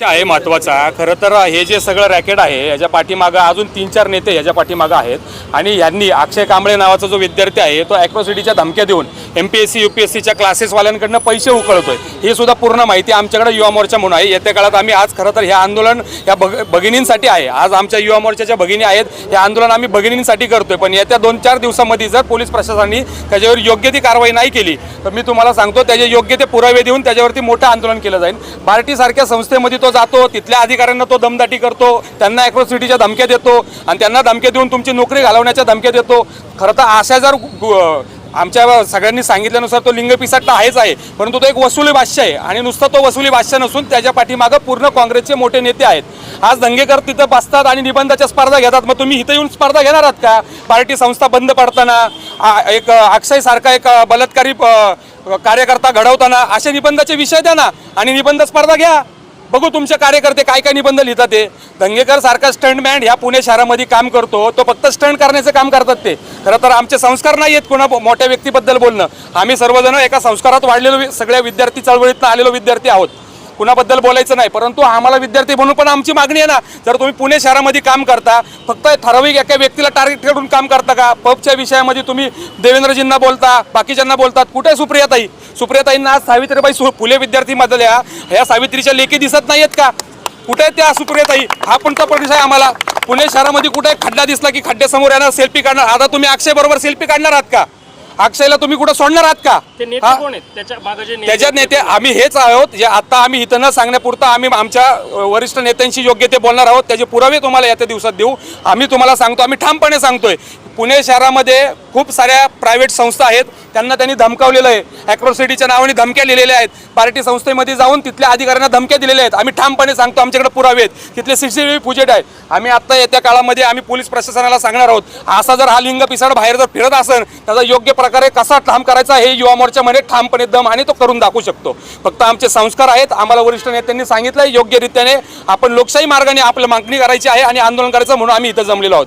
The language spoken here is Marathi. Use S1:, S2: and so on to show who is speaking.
S1: आहे महत्त्वाचा. खरं तर हे जे सगळं रॅकेट आहे याच्या पाठीमागं अजून तीन चार नेते याच्या पाठीमागं आहेत. आणि यांनी अक्षय कांबळे नावाचा जो विद्यार्थी आहे तो ॲक्रोसिटीच्या धमक्या देऊन M P S C U P S सीच्या क्लासेसवाल्यांकडनं पैसे उकळतोय. ही सुद्धा पूर्ण माहिती आमच्याकडे युवा मोर्चा म्हणून आहे. येत्या काळात आम्ही आज खरं तर हे आंदोलन या भग भगिनींसाठी आहे. आज आमच्या युवा मोर्चाच्या भगिनी आहेत. हे आंदोलन आम्ही भगिनींसाठी करतोय. पण येत्या दोन चार दिवसामध्ये जर पोलीस प्रशासनाने त्याच्यावर योग्य ती कारवाई नाही केली तर मी तुम्हाला सांगतो त्याचे योग्य ते पुरावे देऊन त्याच्यावरती मोठं आंदोलन केलं जाईल. पार्टीसारख्या संस्थेमध्ये तो जातो तिथल्या अधिकाऱ्यांना तो दमदाटी करतो त्यांना ॲक्रोसिटीच्या धमक्या देतो आणि त्यांना धमक्या देऊन तुमची नोकरी घालवण्याच्या धमक्या देतो. खरं तर अशा जर आमच्या सगळ्यांनी सांगितल्यानुसार तो लिंग पिसाटला आहेच आहे परंतु तो एक वसुली भाष्य आहे आणि नुसतं तो वसुली भाष्य नसून त्याच्या पाठीमागं पूर्ण काँग्रेसचे मोठे नेते आहेत. आज दंगेकर तिथं बसतात आणि निबंधाच्या स्पर्धा घेतात. मग तुम्ही इथं येऊन स्पर्धा घेणार आहात का? पार्टी संस्था बंद पडताना एक अक्षयसारखा एक बलात्कारी कार्यकर्ता घडवताना असे निबंधाचे विषय द्या ना आणि निबंध स्पर्धा घ्या. बघू तुमचे कार्यकर्ते काय काय निबंध लिहितात ते. दंगेकर सारखा स्टंटमॅन ह्या पुणे शहरामध्ये काम करतो. तो फक्त स्टंट करण्याचं काम करतात ते. खरं तर आमचे संस्कार नाही आहेत कोणा मोठ्या व्यक्तीबद्दल बोलणं. आम्ही सर्वजण एका संस्कारात वाढलेलो सगळ्या विद्यार्थी चळवळीतनं आलेलो विद्यार्थी आहोत. कुणाबद्दल बोलायचं नाही परंतु आम्हाला विद्यार्थी म्हणून पण आमची मागणी आहे ना. जर तुम्ही पुणे शहरामध्ये काम करता फक्त ठराविक एका व्यक्तीला टार्गेट करून काम करता का? पबच्या विषयामध्ये तुम्ही देवेंद्रजींना बोलता बाकीच्यांना बोलतात कुठे सुप्रियाताई? सुप्रियाताईंना आज सावित्रीबाई सु फुले विद्यार्थीमधल्या ह्या सावित्रीच्या लेखी दिसत नाही आहेत का? कुठे आहेत त्या सुप्रियाताई? हा कोणता प्रदेश आहे आम्हाला. पुणे शहरामध्ये कुठे खड्डा दिसला की खड्ड्यासमोर येणार सेल्फी काढणार? आता तुम्ही अक्षय बरोबर सेल्फी काढणार आहात का? अक्षयला तुम्ही कुठं सोडणार आहात का?
S2: ते नेते
S1: हा?
S2: कोण आहेत? त्याच्यामागे जे नेते
S1: त्याच्यात नेते आम्ही हेच आहोत जे आता आम्ही इथं न सांगण्यापुरतं आम्ही आमच्या अ, वरिष्ठ नेत्यांशी योग्य ते बोलणार आहोत. त्याचे पुरावे तुम्हाला येत्या दिवसात देऊ. आम्ही तुम्हाला सांगतो आम्ही ठामपणे सांगतोय. पुणे शहरामध्ये खूप साऱ्या प्रायव्हेट संस्था आहेत. त्यांना त्यांनी धमकावलेलं आहे. ॲक्रोसिटीच्या नावाने धमक्या लिहिलेल्या आहेत. पार्टी संस्थेमध्ये जाऊन तिथल्या अधिकाऱ्यांना धमक्या दिलेल्या आहेत. आम्ही ठामपणे सांगतो आमच्याकडे पुरावे आहेत. तिथले सी सी व्ही फुजेट आहे. आम्ही आत्ता येत्या काळामध्ये आम्ही पोलीस प्रशासनाला सांगणार आहोत. असा जर हा लिंग पिसाड बाहेर जर फिरत असेल त्याचा योग्य प्रकारे कसा ठाम करायचा हे युवा मोर्चामध्ये ठामपणे दम आणि तो करून दाखवू शकतो. फक्त आमचे संस्कार आहेत. आम्हाला वरिष्ठ नेत्यांनी सांगितलं योग्यरित्याने आपण लोकशाही मार्गाने आपलं मागणी करायची आहे आणि आंदोलन करायचं म्हणून आम्ही इथं जमलेलो आहोत.